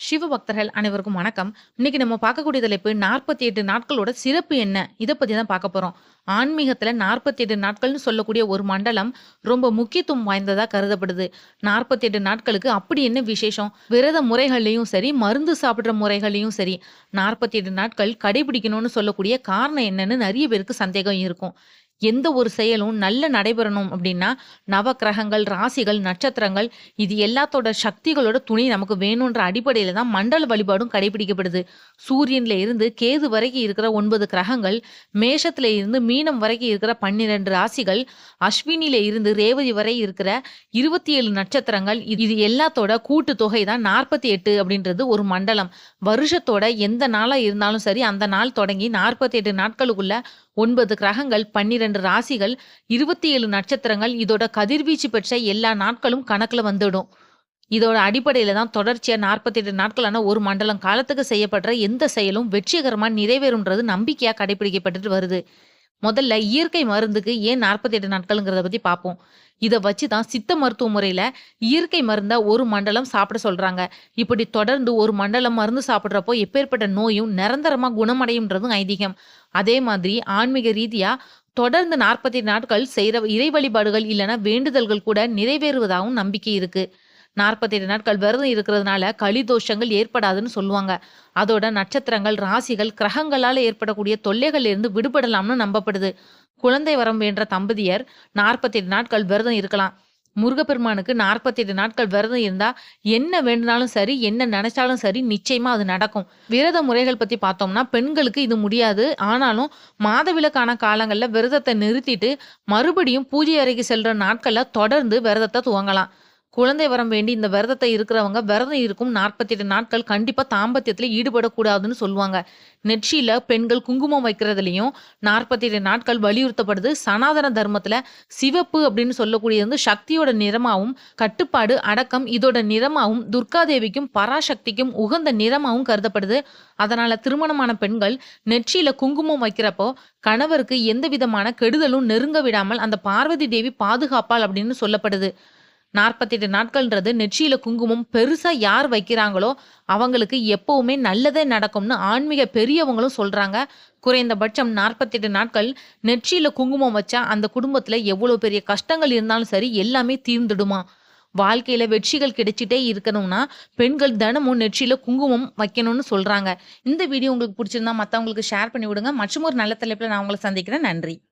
சிவ பக்தர்கள் அனைவருக்கும் வணக்கம். இன்னைக்கு நம்ம பார்க்கக்கூடிய தலைப்பு 48 நாட்களோட சிறப்பு என்ன? இதை பத்தி தான் பார்க்க போறோம். ஆன்மீகத்துல 48 நாட்கள்னு சொல்லக்கூடிய ஒரு மண்டலம் ரொம்ப முக்கியத்துவம் வாய்ந்ததா கருதப்படுது. 48 நாட்களுக்கு அப்படி என்ன விசேஷம்? விரத முறைகள்லையும் சரி, மருந்து சாப்பிடுற முறைகள்லையும் சரி, 48 நாட்கள் கடைபிடிக்கணும்னு சொல்லக்கூடிய காரணம் என்னன்னு நிறைய பேருக்கு சந்தேகம் இருக்கும். எந்த ஒரு செயலும் நல்ல நடைபெறணும் அப்படின்னா, நவக்கிரகங்கள், ராசிகள், நட்சத்திரங்கள் இது எல்லாத்தோட சக்திகளோட துணி நமக்கு வேணுன்ற அடிப்படையில தான் மண்டல வழிபாடும் கடைபிடிக்கப்படுது. சூரியன்ல இருந்து கேது வரைக்கும் இருக்கிற ஒன்பது கிரகங்கள், மேஷத்துல இருந்து மீனம் வரைக்கும் இருக்கிற 12 ராசிகள், அஸ்வினில இருந்து ரேவதி வரை இருக்கிற 27 நட்சத்திரங்கள் இது எல்லாத்தோட கூட்டு தொகை தான் 48 அப்படின்றது ஒரு மண்டலம். வருஷத்தோட எந்த நாளா இருந்தாலும் சரி, அந்த நாள் தொடங்கி 48 நாட்களுக்குள்ள ஒன்பது கிரகங்கள், 12 ராசிகள், 27 நட்சத்திரங்கள் இதோட கதிர்வீச்சு பெற்ற எல்லா நாட்களும் கணக்குல வந்துடும். இதோட அடிப்படையில தான் தொடர்ச்சியா 48 நாட்களான ஒரு மண்டலம் காலத்துக்கு செய்யப்படுற எந்த செயலும் வெற்றிகரமா நிறைவேறும்ன்றது நம்பிக்கையா கடைபிடிக்கப்பட்டுட்டு வருது. முதல்ல இயற்கை மருந்துக்கு ஏன் 48 நாட்கள்ங்கிறத பத்தி பார்ப்போம். இதை வச்சு தான் சித்த மருத்துவ முறையில் இயற்கை மருந்தை ஒரு மண்டலம் சாப்பிட சொல்கிறாங்க இப்படி தொடர்ந்து ஒரு மண்டலம் மருந்து சாப்பிட்றப்போ எப்பேற்பட்ட நோயும் நிரந்தரமாக குணமடையும்ன்றதும் ஐதீகம். அதே மாதிரி ஆன்மீக ரீதியாக தொடர்ந்து 48 நாட்கள் செய்கிற இறை வழிபாடுகள் இல்லைன்னா வேண்டுதல்கள் கூட நிறைவேறுவதாகவும் நம்பிக்கை இருக்குது 48 நாட்கள் விரதம் இருக்கிறதுனால களி தோஷங்கள் ஏற்படாதுன்னு சொல்லுவாங்க. அதோட நட்சத்திரங்கள், ராசிகள், கிரகங்களால் ஏற்படக்கூடிய தொல்லைகள் இருந்து விடுபடலாம்னு நம்பப்படுது. குழந்தை வரம் வேண்ட தம்பதியர் 48 நாட்கள் விரதம் இருக்கலாம். முருகப்பெருமானுக்கு 48 நாட்கள் விரதம் இருந்தா என்ன வேண்டுனாலும் சரி, என்ன நினைச்சாலும் சரி நிச்சயமா அது நடக்கும். விரத முறைகள் பத்தி பார்த்தோம்னா, பெண்களுக்கு இது முடியாது. ஆனாலும் மாதவிலக்கான காலங்களில் விரதத்தை நிறுத்திட்டு, மறுபடியும் பூஜை அறைக்கு செல்ற நாட்கள்ல தொடர்ந்து விரதத்தை துவங்கலாம். குழந்தை வரம் வேண்டி இந்த விரதத்தை இருக்கிறவங்க விரதம் இருக்கும் 48 நாட்கள் கண்டிப்பாக தாம்பத்தியத்தில் ஈடுபடக்கூடாதுன்னு சொல்லுவாங்க. நெற்றியில் பெண்கள் குங்குமம் வைக்கிறதுலையும் நாற்பத்தி எட்டு நாட்கள் வலியுறுத்தப்படுது. சனாதன தர்மத்தில் சிவப்பு அப்படின்னு சொல்லக்கூடியது வந்து சக்தியோட நிறமாகவும் கட்டுப்பாடு, அடக்கம் இதோட நிறமாகவும் துர்காதேவிக்கும், பராசக்திக்கும் உகந்த நிறமாகவும் கருதப்படுது. அதனால் திருமணமான பெண்கள் நெற்றியில் குங்குமம் வைக்கிறப்போ, கணவருக்கு எந்த விதமான கெடுதலும் நெருங்க விடாமல் அந்த பார்வதி தேவி பாதுகாப்பாள் அப்படின்னு சொல்லப்படுது. 48 நாட்கள்ன்றது நெற்றியில குங்குமம் பெருசா யார் வைக்கிறாங்களோ, அவங்களுக்கு எப்பவுமே நல்லதே நடக்கும்னு ஆன்மீக பெரியவங்களும் சொல்றாங்க. குறைந்தபட்சம் 48 நாட்கள் நெற்றியில குங்குமம் வச்சா அந்த குடும்பத்துல எவ்வளோ பெரிய கஷ்டங்கள் இருந்தாலும் சரி எல்லாமே தீர்ந்துடுமா வாழ்க்கையில வெற்றிகள் கிடைச்சிட்டே இருக்கணும்னா, பெண்கள் தினமும் நெற்றியில குங்குமம் வைக்கணும்னு சொல்றாங்க. இந்த வீடியோ உங்களுக்கு பிடிச்சிருந்தா மத்தவங்களுக்கு ஷேர் பண்ணி விடுங்க. மற்றும் ஒரு நல்ல தலைப்புல நான் உங்களை சந்திக்கிறேன். நன்றி.